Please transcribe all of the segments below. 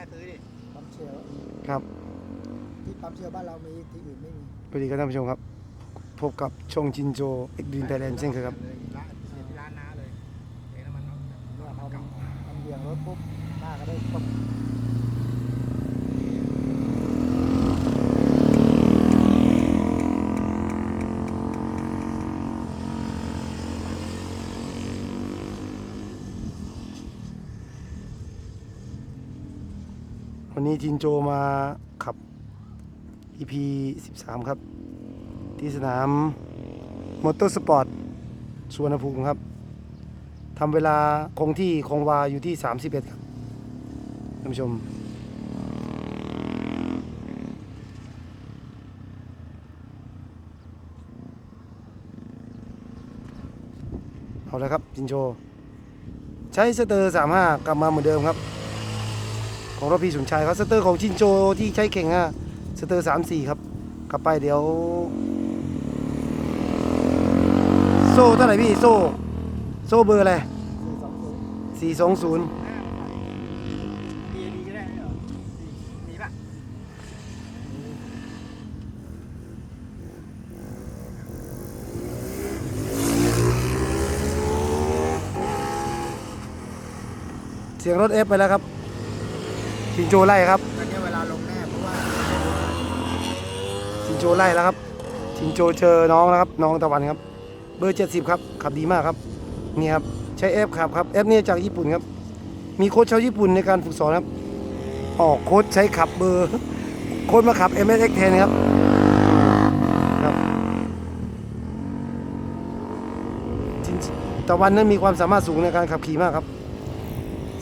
ให้ซื้อดิปั๊มเชลครับที่ปั๊มเชลบ้านเรามีที่อื่นไม่มีสวัสดีครับท่านผู้ชมครับ พบกับช่องจินโจเอ็กดินไทยแลนด์เช่นเคยครับ เลยร้านเสียที่ร้านน้าเลยเห็นแล้วมันเนี่ยพอเก่ามันเบี่ยงรถปุ๊บหน้าก็ได้ปุ๊บ นี้จินโจมาขับ EP 13 ครับ ที่สนามมอเตอร์สปอร์ตสุวรรณภูมิครับทำเวลาคงที่คงวาอยู่ที่ 31 ครับท่านผู้ชมเอาละครับจินโจ ใช้สเตอร์ 35 กลับมาเหมือนเดิมครับ ของรถพี่สุนชัยครับสเตอร์ของจินโจที่ใช้เข่งอะสเตอร์34ครับ กลับไปเดี๋ยว โซ่เท่าไหร่พี่โซ่ โซ่เบอร์อะไรสี่สองศูนย์420มีมีก็ได้เหรอมีป่ะเสียงรถเอฟไปแล้วครับ จินโจไล่ครับตอนนี้เวลาลงแน่เพราะว่าจินโจไล่แล้วครับจินโจเจอน้องแล้วครับน้องตะวันครับ เบอร์70ครับขับดีมากครับนี่ครับใช้เอฟขับครับเอฟนี่จากญี่ปุ่นครับ มีโค้ชชาวญี่ปุ่นในการฝึกสอนครับออกโค้ชใช้ขับเบอร์โค้ชมาขับ MSX แทนครับครับตะวันนั้นมีความสามารถสูงในการขับขี่มากครับ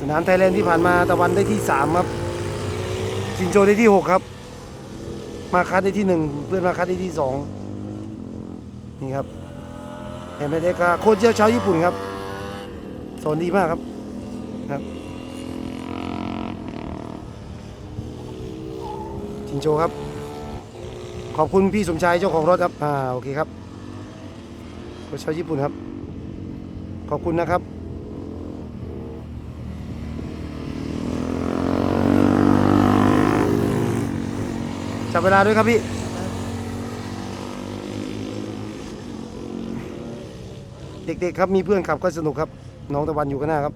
สนามไทยแลนด์ที่ผ่านมาตะวันได้ที่ 3 ครับ จินโจได้ที่6ครับ มาคัดได้ที่หนึ่งเพื่อนมาคัดได้ที่สองนี่ครับเห็นไหมเด็กโค้ชเจ้าชาวญี่ปุ่นครับสอนดีมากครับครับจินโจครับ ขอบคุณพี่สมชายเจ้าของรถครับอ่าโอเคครับโค้ชชาวญี่ปุ่นครับ ขอบคุณนะครับ จับเวลาด้วยครับพี่ เด็กๆครับมีเพื่อนขับก็สนุกครับ น้องตะวันอยู่ข้างหน้าครับ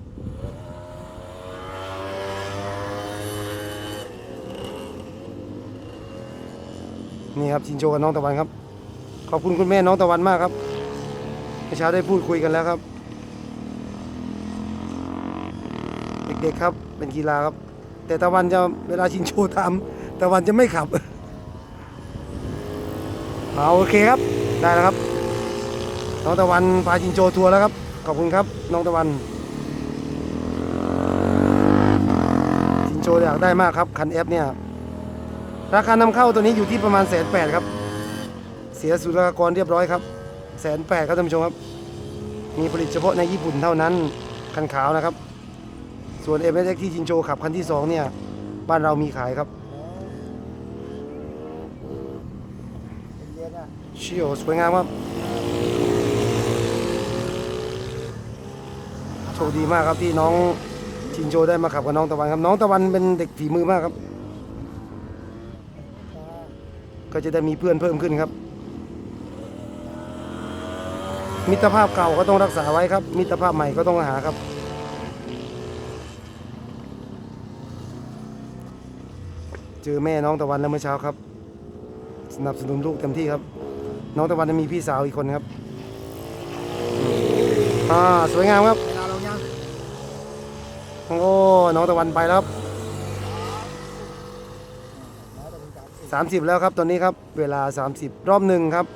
นี่ครับชินโจกับน้องตะวันครับ ขอบคุณคุณแม่น้องตะวันมากครับเมื่อเช้าได้พูดคุยกันแล้วครับ เด็กๆครับเป็นกีฬาครับ แต่ตะวันจะเวลาชินโจทำตะวันจะไม่ขับ เอาโอเคครับได้แล้วครับน้องตะวันพาจินโจทัวร์แล้วครับขอบคุณครับน้องตะวันจินโจอยากได้มากครับคันเอฟเนี่ยราคานำเข้าตัวนี้อยู่ที่ประมาณแสนแปดครับ เสียสุลกากรเรียบร้อยครับแสนแปดครับท่านผู้ชมครับ มีผลิตเฉพาะในญี่ปุ่นเท่านั้นคันขาวนะครับ ส่วน m s x ที่จินโจขับคันที่สองเนี่ยบ้านเรามีขายครับ เป็น เย็นอะเชี่ยวสวยงามครับโชคดีมากครับที่น้องชินโจได้มาขับกับน้องตะวันครับ น้องตะวันเป็นเด็กฝีมือมากครับ ก็จะได้มีเพื่อนเพิ่มขึ้นครับ มิตรภาพเก่าก็ต้องรักษาไว้ครับ มิตรภาพใหม่ก็ต้องหาครับเจอแม่น้องตะวันแล้วเมื่อเช้าครับ สนับสนุนลูกเต็มที่ครับ น้องตะวันจะมีพี่สาวอีกคนครับอ่าสวยงามครับเวลาลงยังโอ้น้องตะวันไปแล้วครับแล้วแต่เป็นการสิ30แล้วครับตอนนี้ครับ เวลา30รอบหนึ่งครับ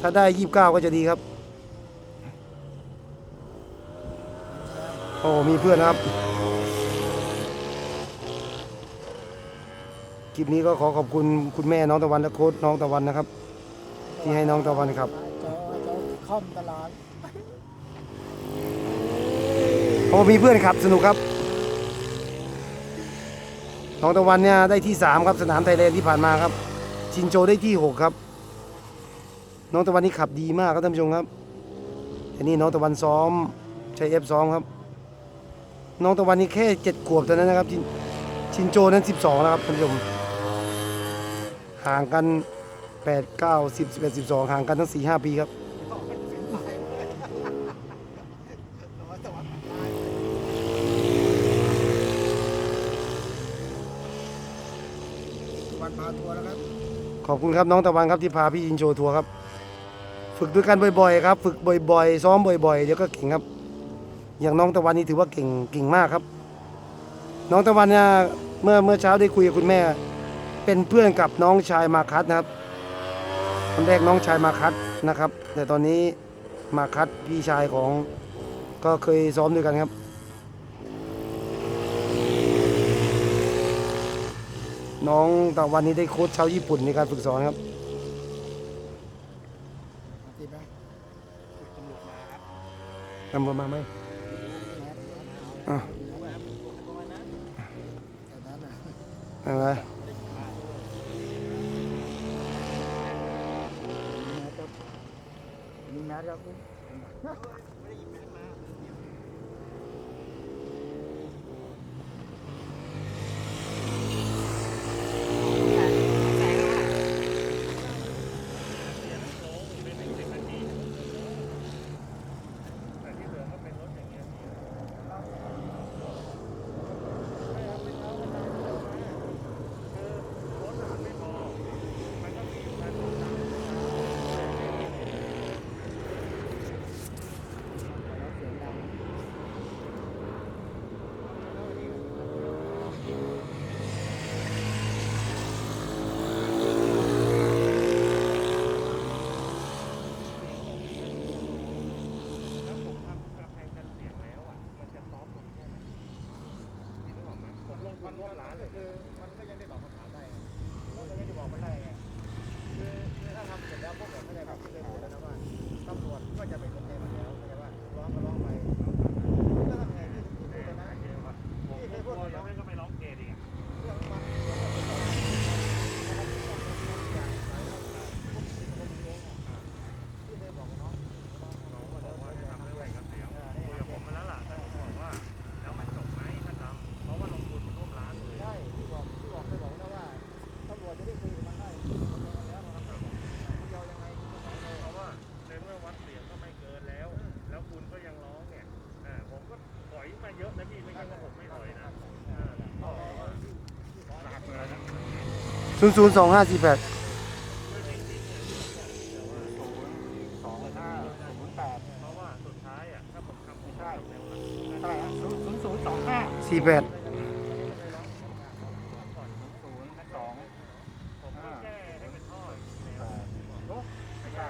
ถ้าได้29ก็จะดีครับ โอ้มีเพื่อนครับ คลิปนี้ก็ขอขอบคุณคุณแม่น้องตะวันและโค้ชน้องตะวันนะครับ ที่ให้น้องตะวันครับจอจอคอมตลาดโอ้มีเพื่อนขับสนุกครับ น้องตะวันเนี่ยได้ที่ 3 ครับสนามไทยแลนด์ที่ผ่านมาครับ ชินโจได้ที่ 6 ครับ น้องตะวันนี่ขับดีมากครับท่านผู้ชมครับอันนี้น้องตะวันซ้อมใช้เอฟซ้อมครับ น้องตะวันนี่แค่เจ็ดขวบเท่านั้นนะครับชินชินโจนั้น 12 แล้วครับท่านผู้ชมห่างกัน 8 9 10 11 12 ห่างกันทั้ง 4 5 ปีครับวันพาทัวร์แล้วครับ ขอบคุณครับน้องตะวันครับที่พาพี่ชินโจทัวร์ครับ ฝึกด้วยกันบ่อยๆครับ ฝึกบ่อยๆ ซ้อมบ่อยๆ เดี๋ยวก็เก่งครับ อย่างน้องตะวันนี่ถือว่าเก่งเก่งมากครับ น้องตะวันเนี่ยเมื่อเมื่อเช้าได้คุยกับคุณแม่ เป็นเพื่อนกับน้องชายมาคัสนะครับ ตอนแรกน้องชายมาคัสนะครับ แต่ตอนนี้มาคัสพี่ชายของก็เคยซ้อมด้วยกันครับ น้องตะวันนี้ได้โค้ชชาวญี่ปุ่นในการฝึกสอนครับมาติดไ nangyari ako. มันรวมหลานก็คือ มันก็ยังได้ตอบคำถามได้มันก็ยังได้บอกมันได้ไงคือถ้าทำเสร็จแล้วพวกผมเข้าใจแบบที่เคยพูดแล้วนะว่าตำรวจก็จะเป็นว่าในเมื่อวัดเสียงก็ไม่เกินแล้ว แล้วคุณก็ยังร้องเนี่ยอ่าผมก็ถอยมาเยอะนะพี่ไม่ใช่ว่าผมไม่ถอยนะอ่าก็หนักเลยนะ ศูนย์ศูนย์สองห้าสี่แปดสองห้าศูนย์แปดเพราะว่าสุดท้ายอะถ้าผมทำไม่ได้เท่าไหร่ศูนย์ศูนย์สองห้าสี่แปด ศูนย์สอง ผมก็แก้ให้เป็นท่ออีกแนว โอ้ไม่ใช่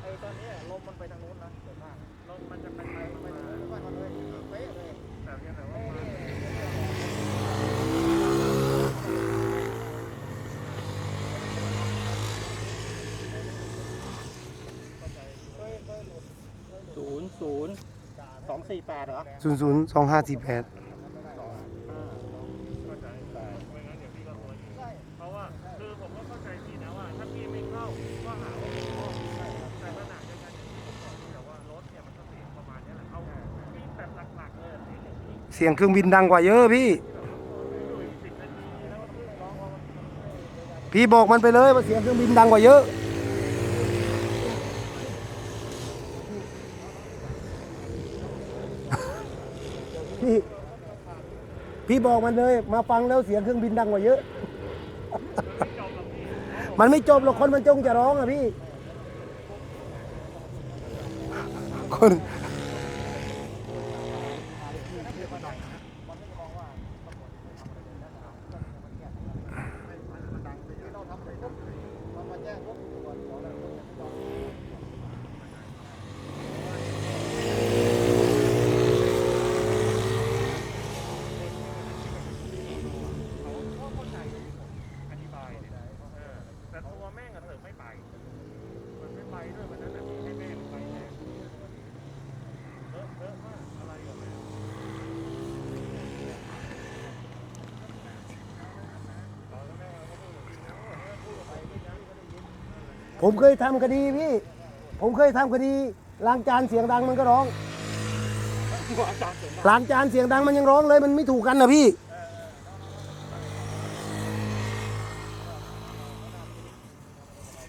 ไอ้ตอนนี้ลมมันไปทางนู้นนะส่วนมาก ลมมันจะไปไป ไป มา ทางนู้นไปทางเลยเป๊ะเลย แต่เพียงแต่ว่ามา ศูนย์ศูนย์ สี่แปดเหรอศูนย์ศูนย์สองห้าสี่แปดเพราะว่าคือผมก็เข้าใจพี่นะว่า ถ้าพี่ไม่เข้าก็หาว่าผมเข้าแต่ขนาเดียวกันอย่างที่ผมบอกแต่ว่ารถเนี่ยมันก็เสียงประมาณนี้แหละเอาพี่แบบหลักๆเลยเสียงอย่างนี้เสียงเครื่องบินดังกว่าเยอะพี่พี่บอกมันไปเลยว่าเสียงเครื่องบินดังกว่าเยอะ พี่ พี่บอกมันเลย มาฟังแล้วเสียงเครื่องบินดังกว่าเยอะ มันไม่จบหรอกคนมันจงจะร้องอะพี่ คน อธิบายเนี่ยเออแต่ตัวแม่งอะเสริมไม่ไป มันไม่ไปด้วยวันนั้นน่ะให้แม่มันไปแทนเออเออมากอะไรกับแม่ ผมเคยทำคดีพี่ ผมเคยทำคดีล้างจานเสียงดังมันก็ร้องล้างจานเสียงดังมันยังร้องเลยมันไม่ถูกกันนะพี่เ